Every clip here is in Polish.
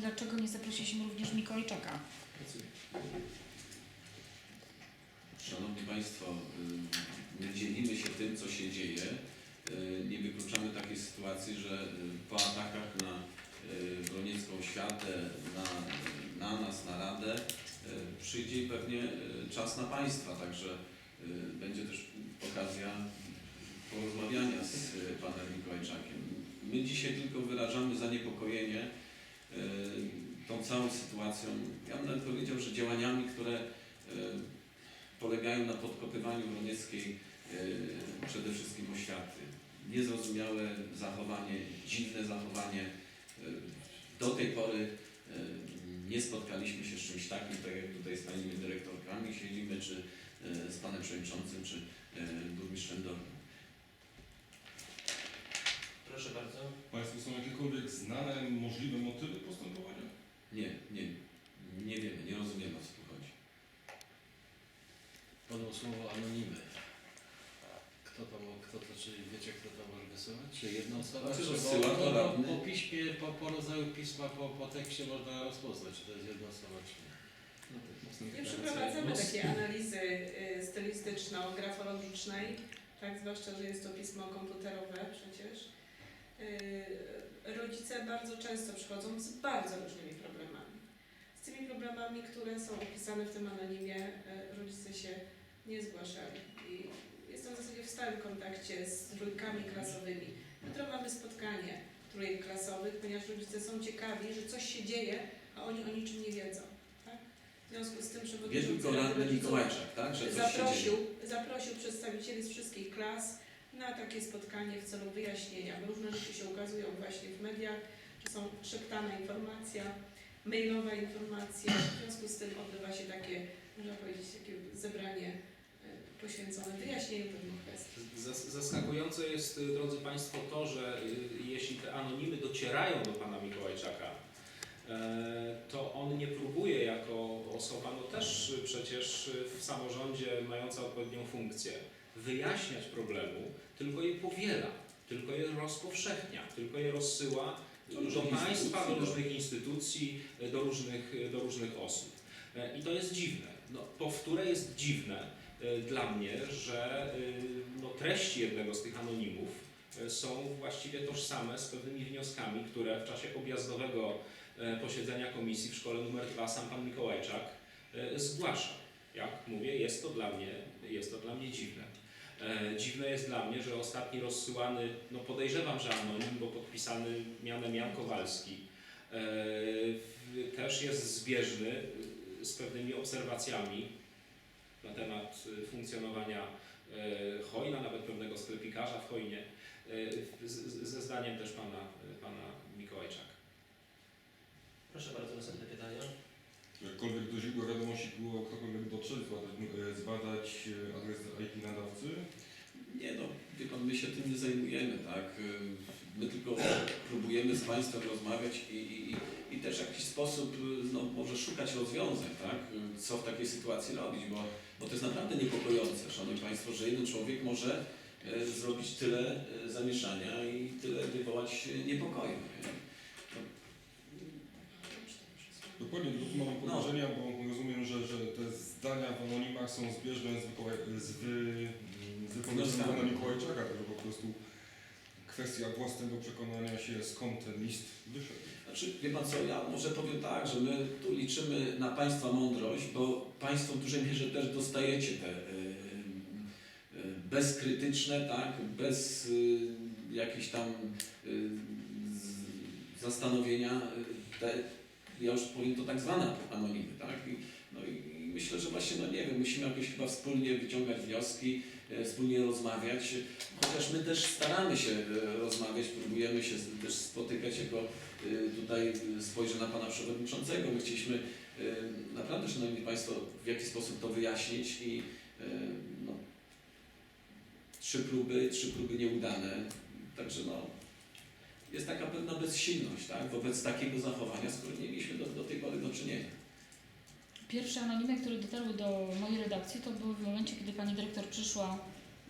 dlaczego nie zaprosiliśmy również Mikołajczaka? Szanowni Państwo, y, my dzielimy się tym, co się dzieje. Y, Nie wykluczamy takiej sytuacji, że y, po atakach na Broniecką Światę, na, na nas, na Radę, przyjdzie pewnie czas na Państwa, także będzie też okazja porozmawiania z Panem Mikołajczakiem. My dzisiaj tylko wyrażamy zaniepokojenie tą całą sytuacją. Ja bym nawet powiedział, że działaniami, które y, polegają na podkopywaniu Bronieckiej e, przede wszystkim oświaty. Niezrozumiałe zachowanie, dziwne zachowanie. Do tej pory nie spotkaliśmy się z czymś takim, tak jak tutaj z paniami dyrektorkami siedzimy, czy z panem przewodniczącym, czy burmistrzem Dolnym. Proszę bardzo. Państwu są jakiekolwiek znane możliwe motywy postępowania? Nie, nie, nie wiemy, nie rozumiemy o co tu chodzi. Padło słowo anonimy. Kto to, mo- kto to, czy wiecie kto to może wysyłać? Czy jedna osoba? Znaczy, czy rozsyła to bo, radny. po piśmie, po, po rodzaju pisma, po, po tekście można rozpoznać, czy to jest jedna osoba, czy nie. Nie przeprowadzamy takiej analizy y, stylistyczno-grafologicznej, tak, zwłaszcza, że jest to pismo komputerowe przecież. Y, Rodzice bardzo często przychodzą z bardzo różnymi problemami. Z tymi problemami, które są opisane w tym anonimie, y, rodzice się nie zgłaszali. I jestem w zasadzie w stałym kontakcie z trójkami klasowymi. Jutro mamy spotkanie trójek klasowych, ponieważ rodzice są ciekawi, że coś się dzieje, a oni o niczym nie wiedzą. Tak? W związku z tym przewodniczący tylko Rady radny Mikołajczak, tak? Że coś się zaprosił, dzieje. zaprosił przedstawicieli z wszystkich klas na takie spotkanie w celu wyjaśnienia, różne rzeczy się ukazują właśnie w mediach, czy są szeptana informacja, mailowa informacja, w związku z tym odbywa się takie, można powiedzieć, takie zebranie e, poświęcone wyjaśnieniu pewnych kwestii. Zas- Zaskakujące jest, y, drodzy Państwo, to, że y, jeśli te anonimy docierają do Pana Mikołajczaka, e, to on nie próbuje jako osoba, no też przecież w samorządzie mająca odpowiednią funkcję, wyjaśniać problemu, tylko je powiela, tylko je rozpowszechnia, tylko je rozsyła Do państwa, do do- różnych instytucji, do różnych, do różnych osób. E, I to jest dziwne. No, powtóre jest dziwne, e, dla mnie, że y, no, treści jednego z tych anonimów e, są właściwie tożsame z pewnymi wnioskami, które w czasie objazdowego e, posiedzenia komisji w szkole numer 2 sam pan Mikołajczak e, zgłaszał. Jak mówię, jest to dla mnie, jest to dla mnie dziwne. E, Dziwne jest dla mnie, że ostatni rozsyłany, no podejrzewam, że anonim, bo podpisany mianem Jan Kowalski, e, też jest zbieżny y, z pewnymi obserwacjami na temat funkcjonowania Hojna, nawet pewnego sklepikarza w Hojnie, ze zdaniem też pana, pana Mikołajczaka. Proszę bardzo, następne pytanie. Jakkolwiek do źródła wiadomości było ktokolwiek dotrzeć, zbadać, e, zbadać e, adres IP nadawcy? Nie no, wie pan, my się tym nie zajmujemy, tak? My tylko próbujemy z Państwem rozmawiać i, i, i też w jakiś sposób, no może szukać rozwiązań, tak? Co w takiej sytuacji robić, bo, bo to jest naprawdę niepokojące, Szanowni Państwo, że jeden człowiek może e, zrobić tyle e, zamieszania i tyle wywołać e, niepokoju. nie? Dokładnie, tu mam No. podejrzenia, bo rozumiem, że, że te zdania w anonimach są zbieżne z, Mikołaj- z, wy, z wypowiedzią pana Mikołajczaka, także po prostu kwestia własnego przekonania się, skąd ten list wyszedł. Znaczy, wie Pan co, ja może powiem tak, że my tu liczymy na Państwa mądrość, bo Państwo w dużej mierze też dostajecie te y, y, bezkrytyczne, tak, bez y, jakichś tam y, zastanowienia, te, ja już powiem to tak zwane anonimy, tak, I, no i, i myślę, że właśnie, no nie wiem, musimy jakoś chyba wspólnie wyciągać wnioski, y, wspólnie rozmawiać, chociaż my też staramy się y, rozmawiać, próbujemy się z- też spotykać jako Y, Tutaj spojrzę na Pana Przewodniczącego. My chcieliśmy y, naprawdę, Szanowni Państwo, w jaki sposób to wyjaśnić i y, no, trzy próby, trzy próby nieudane. Także no, jest taka pewna bezsilność tak, wobec takiego zachowania, z którym mieliśmy do, do tej pory do czynienia. Pierwsze anonimy, które dotarły do mojej redakcji, to były w momencie, kiedy pani dyrektor przyszła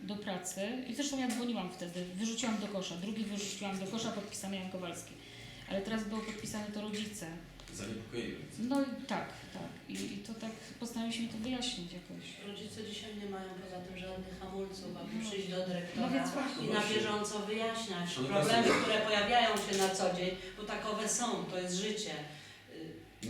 do pracy i zresztą ja dzwoniłam wtedy, wyrzuciłam do kosza, drugi wyrzuciłam do kosza, podpisany Jan Kowalski. ale teraz było podpisane to rodzice. Zaniepokojące. No i tak, tak. I, I to tak postanowiliśmy to wyjaśnić jakoś. Rodzice dzisiaj nie mają poza tym żadnych hamulców, aby No. przyjść do No dyrektora więc właśnie. i na bieżąco wyjaśniać Szanowni problemy, które pojawiają się na co dzień, bo takowe są, to jest życie.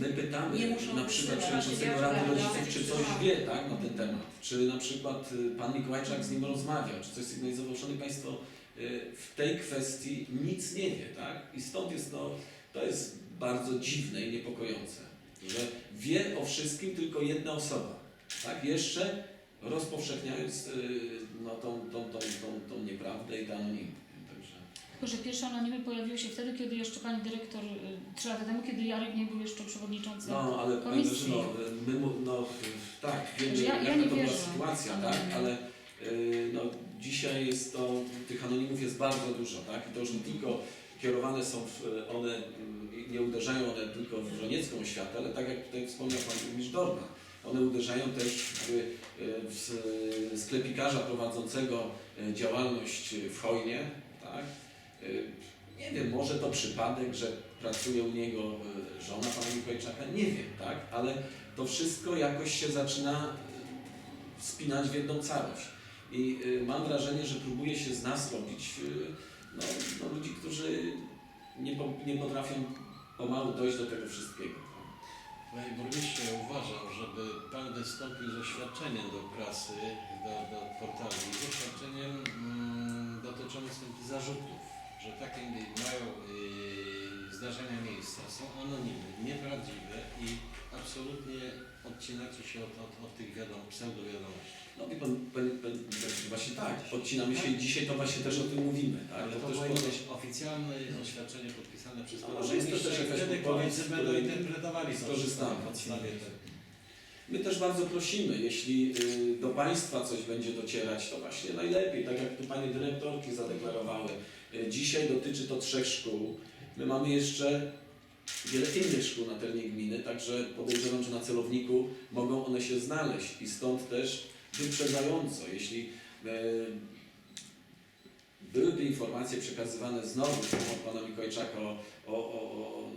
My pytamy Nie muszą na przykład wysyłać. przewodniczącego Rady Rodziców, czy coś wie tak, na ten temat. Czy na przykład y, pan Mikołajczak z nim rozmawiał, czy coś sygnalizował. Szanowni Państwo, y, w tej kwestii nic nie wie, tak? I stąd jest to, to jest bardzo dziwne i niepokojące, że wie o wszystkim tylko jedna osoba, tak? Jeszcze rozpowszechniając y, no, tą, tą, tą, tą, tą nieprawdę i te anonimy. Także Tylko, że pierwsze anonimy pojawiły się wtedy, kiedy jeszcze pani dyrektor, y, trzy lata temu, kiedy Jarek nie był jeszcze przewodniczącym. No, ale Pani komisji. Grażyno, my, mu- no tak, wiemy Że ja- ja jaka nie to była wierzę sytuacja, tak, ale y, no, dzisiaj jest to, tych anonimów jest bardzo dużo, tak, i to już nie tylko kierowane są, w, one, y, nie uderzają one tylko w żoniecką oświatę, ale tak jak tutaj wspomniał Pan Burmistrz Dorna, one uderzają też w, y, w s- sklepikarza prowadzącego y, działalność w Hojnie, tak, nie wiem, może to przypadek, że pracuje u niego żona pana Mikołajczaka, nie wiem, tak? Ale to wszystko jakoś się zaczyna spinać w jedną całość. I mam wrażenie, że próbuje się z nas robić no, no, ludzi, którzy nie, po, nie potrafią pomału dojść do tego wszystkiego. Ja uważam, żeby Pan wystąpił z oświadczeniem do prasy, do, do portali, z oświadczeniem mm, dotyczącym zarzutów, że takie mają y, zdarzenia miejsca, są anonimy, nieprawdziwe i absolutnie odcinacie się od, od, od tych wiadom, pseudowiadomości. No wie pan, pan, pan, pan, właśnie tak, odcinamy się i dzisiaj to właśnie też o tym mówimy, tak? Ale To też po- być oficjalne oświadczenie podpisane przez Pana może jest to burmistrza też i jakaś wtedy podpowiedź, koledzy z będą której interpretowali to skorzystamy. na podstawie tego. My też bardzo prosimy, jeśli y, do Państwa coś będzie docierać, to właśnie najlepiej, tak jak tu Panie Dyrektorki zadeklarowały. Y, Dzisiaj dotyczy to trzech szkół. My mamy jeszcze wiele innych szkół na terenie gminy, także podejrzewam, że na celowniku mogą one się znaleźć i stąd też wyprzedzająco, jeśli y, byłyby informacje przekazywane znowu od Pana Mikołajczaka o, o, o, o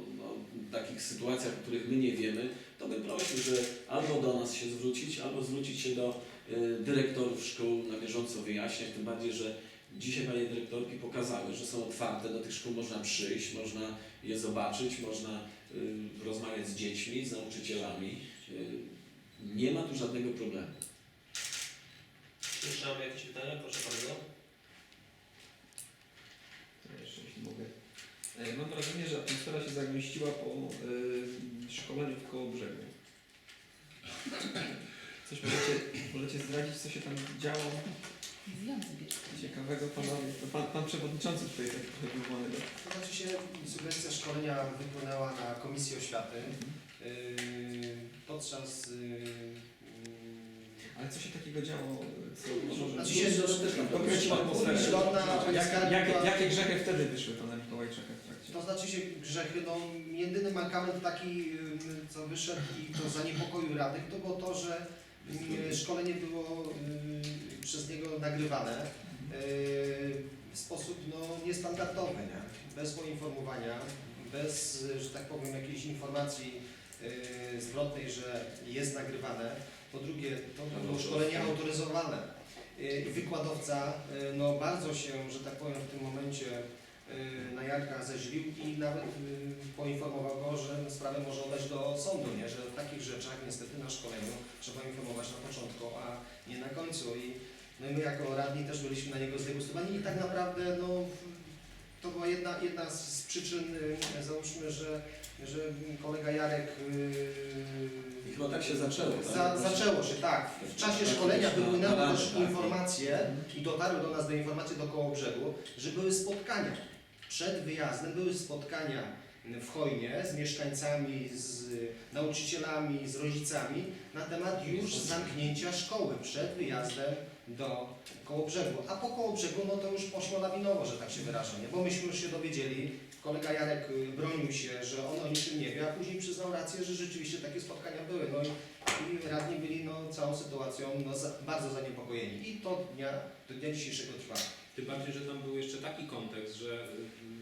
takich sytuacjach, o których my nie wiemy, to bym prosił, że albo do nas się zwrócić, albo zwrócić się do y, dyrektorów szkół na bieżąco wyjaśniać, tym bardziej, że dzisiaj Panie dyrektorki pokazały, że są otwarte, do tych szkół można przyjść, można je zobaczyć, można y, rozmawiać z dziećmi, z nauczycielami. Y, nie ma tu żadnego problemu. Jeszcze mamy jakieś pytania? Proszę bardzo. To jeszcze, jeśli mogę. E, Mam wrażenie, że atmosfera się zagęściła po y, szkoleniu w Kołobrzegu. Coś możecie, możecie zdradzić, co się tam działo. Ciekawego panowie? To pan, pan przewodniczący tutaj tak trochę wywołany. To znaczy się sugestia szkolenia wypłynęła na Komisji Oświaty yy, podczas yy, Ale co się takiego działo, co Znaczy się, atmosferę? Jak, skarbnika- jakie, grzechy wtedy wyszły pana Mikołajczaka w trakcie? To znaczy się grzechy, no jedyny mankament taki, yy, co wyszedł i to zaniepokoił radnych, to było to, że yy, szkolenie było yy, przez niego nagrywane yy, w sposób no, niestandardowy, nie? bez poinformowania, bez, że tak powiem, jakiejś informacji yy, zwrotnej, że jest nagrywane. Po drugie, to było szkolenie autoryzowane. Yy, Wykładowca no, bardzo się, że tak powiem, w tym momencie na Jarka zeźlił i nawet poinformował go, że sprawę może oddać do sądu, nie? że w takich rzeczach niestety na szkoleniu trzeba informować na początku, a nie na końcu. I no i my jako radni też byliśmy na niego zdegustowani i tak naprawdę no, to była jedna, jedna z przyczyn, yy, załóżmy, że, że kolega Jarek I yy, chyba tak się zaczęło. Tak? za, zaczęło się, tak. W czasie szkolenia wypłynęły na też tak. informacje i dotarły do nas do informacji do koło brzegu, że były spotkania. Przed wyjazdem były spotkania w Hojnie z mieszkańcami, z nauczycielami, z rodzicami na temat już zamknięcia szkoły przed wyjazdem do Kołobrzegu. A po Kołobrzegu no to już poszło lawinowo, że tak się wyrażę, nie? bo myśmy już się dowiedzieli, kolega Jarek y, bronił się, że on o niczym nie wie, a później przyznał rację, że rzeczywiście takie spotkania były. No i, i radni byli no, całą sytuacją no, za, bardzo zaniepokojeni. I to dnia, do dnia dzisiejszego trwa. Tym bardziej, że tam był jeszcze taki kontekst, że,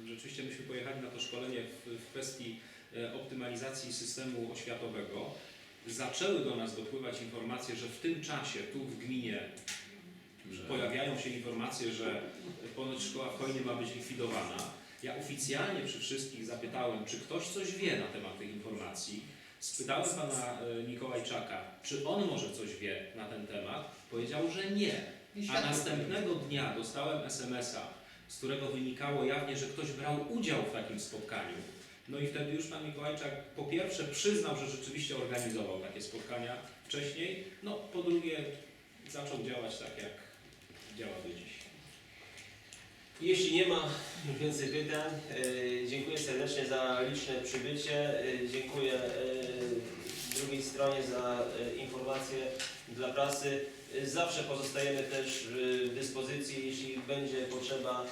że rzeczywiście myśmy pojechali na to szkolenie w, w kwestii e, optymalizacji systemu oświatowego. Zaczęły do nas dopływać informacje, że w tym czasie tu w gminie pojawiają się informacje, że ponoć szkoła w Chojnie ma być likwidowana. Ja oficjalnie przy wszystkich zapytałem, czy ktoś coś wie na temat tych informacji. Spytałem pana e, Mikołajczaka, czy on może coś wie na ten temat. Powiedział, że nie. A następnego dnia dostałem SMS-a, z którego wynikało jawnie, że ktoś brał udział w takim spotkaniu. No i wtedy już pan Mikołajczak po pierwsze przyznał, że rzeczywiście organizował takie spotkania wcześniej, no po drugie zaczął działać tak, jak działa do dziś. Jeśli nie ma więcej pytań, e, dziękuję serdecznie za liczne przybycie. E, Dziękuję e, drugiej stronie za informacje dla prasy. Zawsze pozostajemy też w dyspozycji, jeśli będzie potrzeba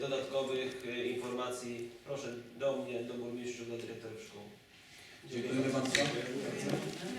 dodatkowych informacji. Proszę do mnie, do burmistrzów, do dyrektorów szkół. Dziękujemy bardzo.